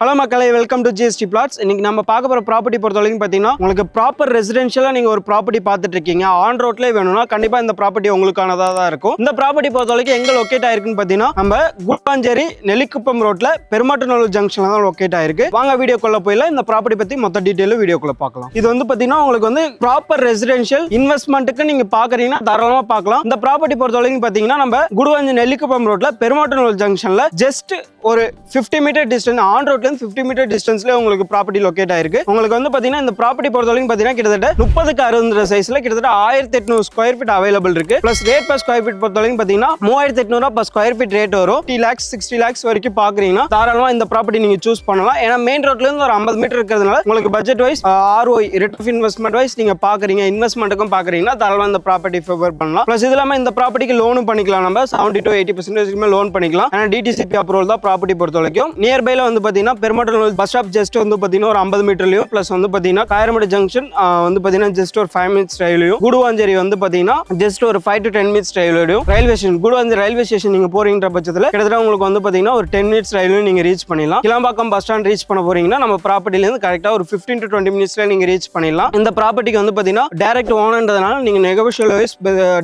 Hello மக்களை welcome to GST plots இன்னைக்கு நம்ம பார்க்க போகிற ப்ராப்பர்ட்டி பொறுத்த வரைக்கும் பார்த்தீங்கன்னா உங்களுக்கு ப்ராப்பர் ரெசிடென்ஷியலாக நீங்க ஒரு ப்ராப்பர்ட்டி பார்த்துட்டு இருக்கீங்க ஆன் ரோட்லேயே வேணும்னா கண்டிப்பா இந்த ப்ராப்பர்ட்டி உங்களுக்கானதாக தான் இருக்கும். இந்த ப்ராப்பர்ட்டி பொறுத்த வரைக்கும் எங்க லொக்கேட் ஆயிருக்குன்னு பார்த்தீங்கன்னா நம்ம குப்பாஞ்சேரி நெல்லிக்குப்பம் ரோட்ல பெருமாட்டநல்லூர் ஜங்ஷனில் தான் லொக்கேட் ஆயிருக்கு. வாங்க வீடியோக்குள்ள போயில இந்த ப்ராப்பர்ட்டி பத்தி மொத்த டீட்டெயிலும் வீடியோக்குள்ள பார்க்கலாம். இது வந்து பார்த்தீங்கன்னா உங்களுக்கு வந்து ப்ராப்பர் ரெசிடென்ஷியல் இன்வெஸ்ட்மெண்ட்டுக்கு நீங்க பாக்குறீங்கன்னா தாராளமா பார்க்கலாம். இந்த ப்ராப்பர்ட்டி பொறுத்த வரைக்கும் பார்த்தீங்கன்னா நம்ம குடுவாஞ்சி நெல்லிக்குப்பம் ரோட்ல பெருமாட்டநல்லூர் ஜங்ஷன்ல ஜஸ்ட் ஒரு 50 மீட்டர் டிஸ்டன்ஸ் ஆன் ரோட்டில் இருந்து 50 மீட்டர் டிஸ்டன்ஸ்ல உங்களுக்கு ப்ராப்பர்ட்டி லொக்கேட் ஆயிருக்கு. உங்களுக்கு வந்து பாத்தீங்கன்னா இந்த ப்ராப்பர்ட்டி பொறுத்த வரைக்கும் பாத்தீங்கன்னா கிட்டத்தட்ட முப்பதுக்கு அறுபது சைஸ்ல கிட்டத்தட்ட ஆயிரத்தி எட்நூறு ஸ்கொயர் ஃபீட் அவைலபிள் இருக்கு. Plus rate per square feet பொறுத்த வரைக்கும் பாத்தீங்கன்னா மூவாயிரத்தி எட்நூறு பர் ஸ்கொயர் ஃபீட் ரேட் வரும். டி லேக்ஸ் சிக்ஸ்டி லேக்ஸ் வரைக்கும் பாக்குறீங்கன்னா தாராளமா இந்த ப்ராப்பர்ட்டி நீங்க சூஸ் பண்ணலாம். ஏன்னா மெயின் ரோட்ல இருந்து ஒரு ஐம்பது மீட்டர் இருக்கிறதுனால உங்களுக்கு budget wise ROI rate of investment wise நீங்க பாக்குறீங்க இன்வெஸ்ட்மெண்ட்டுக்கும் பாக்குறீங்கன்னா தாராளமா இந்த ப்ராப்பர்ட்டி ஃபேவர் பண்ணலாம். பிளஸ் இது இல்லாம இந்த ப்ராப்பர்ட்டிக்கு லோனும் பண்ணிக்கலாம். நம்ம seventy to eighty percentage loan பண்ணிக்கலாம். ஏன்னா டிடிசிபி அப்ரூவல் தான் ப்ராப்பர்ட்டி பொறுத்த வரைக்கும். நியர்பைல வந்து பாத்தீங்கன்னா பெருமாட்டூர் பஸ் ஸ்டாப் ஜஸ்ட் வந்து பார்த்தீங்கன்னா ஒரு ஐம்பது மீட்டர்லையும் ப்ளஸ் வந்து பார்த்தீங்கன்னா காயரமடு ஜங்ஷன் வந்து பார்த்தீங்கன்னா ஜஸ்ட் ஒரு ஃபைவ் மினிட்ஸ் ரயிலையும் குடுவாஞ்சேரி வந்து பார்த்தீங்கன்னா ஜஸ்ட் ஒரு five to ten minutes டிரைவ்லயும் railway station Guduvancheri railway station நீங்கள் போறீங்கிற பட்சத்தில் கிட்டத்தட்ட உங்களுக்கு வந்து பார்த்தீங்கன்னா ஒரு டென் மினிட்ஸ் ரயிலையும் நீங்கள் ரீச் பண்ணிடலாம். கிளம்பாக்கம் பஸ் ஸ்டாண்ட் ரீச் பண்ண போறீங்கன்னா நம்ம ப்ராப்பர்ட்டிலேருந்து கரெக்டாக ஒரு 15 டு டுவெண்ட்டி மினிட்ஸ்ல நீங்கள் ரீச் பண்ணிடலாம். இந்த ப்ராப்பர்ட்டிக்கு வந்து பார்த்தீங்கன்னா டேரக்ட் ஓனர்ன்றதுனால நீங்கள் நெகோஷியல் வைஸ்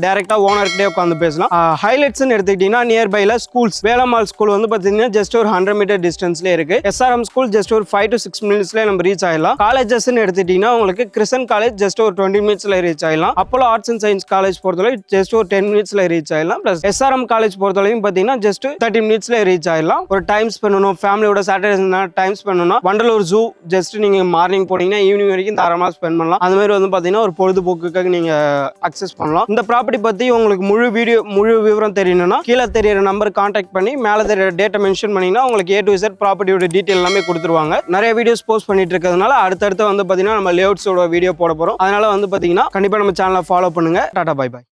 டேரெக்டாக ஓனர்கிட்டே உட்காந்து பேசலாம். ஹைலைட்ஸ்னு எடுத்துக்கிட்டீங்கன்னா நியர்பைல ஸ்கூல்ஸ் வேலம்மாள் ஸ்கூல் வந்து பார்த்தீங்கன்னா ஜஸ்ட் ஒரு ஹண்ட்ரட் மீட்டர் டிஸ்டன்ஸ்ல இருக்கு. எஸ்ஆர்எம் ஸ்கூல் ஜஸ்ட் ஒரு ஃபைவ் டு சிக்ஸ் மினிட்ஸ்ல நம்ம ரீச் ஆகலாம் காலேஜஸ்ன்னு எடுத்துட்டீங்கன்னா உங்களுக்கு கிருஷ்ணன் காலேஜ் ஜஸ்ட் ஒரு டுவெண்ட்டி மினிட்ஸ்ல ரீச் ஆயிடலாம். Apollo arts and science college பொறுத்தவரை ஜஸ்ட் ஒரு டென் மினிட்ஸ்ல ரீச் ஆயிடலாம். பிளஸ் எஸ்ஆர்எம் காலேஜ் பொறுத்தவரைக்கும் பார்த்தீங்கன்னா ஜஸ்ட் தேர்ட்டி மினிட்ஸ்ல ரீச் ஆகலாம் ஒரு டைம் பண்ணணும். ஃபேமிலியோட சாட்டர்டே டைம் பண்ணணும். வண்டலூர் ஜூ ஜஸ்ட் நீங்க மார்னிங் போனீங்கன்னா ஈவினிங் வரைக்கும் தாராளமாக ஸ்பெண்ட் பண்ணலாம். அந்த மாதிரி வந்து பார்த்தீங்கன்னா ஒரு பொழுதுபோக்குக்காக நீங்க அக்சஸ் பண்ணலாம். இந்த ப்ராப்பர்ட்டி பத்தி உங்களுக்கு முழு வீடியோ முழு விவரம் தெரியணும்னா கீழே தெரியற நம்பர் கான்டாக்ட் பண்ணி மேலே தெரியற டேட்டா மென்ஷன் பண்ணீங்கன்னா உங்களுக்கு ஏ டு இசட் ப்ராப்பர்ட்டியோட டீட்டெயில் எல்லாமே கொடுத்துருவாங்க. நிறைய வீடியோஸ் போஸ்ட் பண்ணிட்டு இருக்கிறதுனால அடுத்தடுத்து வந்து பார்த்தீங்கன்னா நம்ம லேஅவுட்ஸோட வீடியோ போட போகிறோம் அதனால வந்து பார்த்தீங்கன்னா கண்டிப்பாக நம்ம சேனலை ஃபாலோ பண்ணுங்க. டாடா பாய் பாய்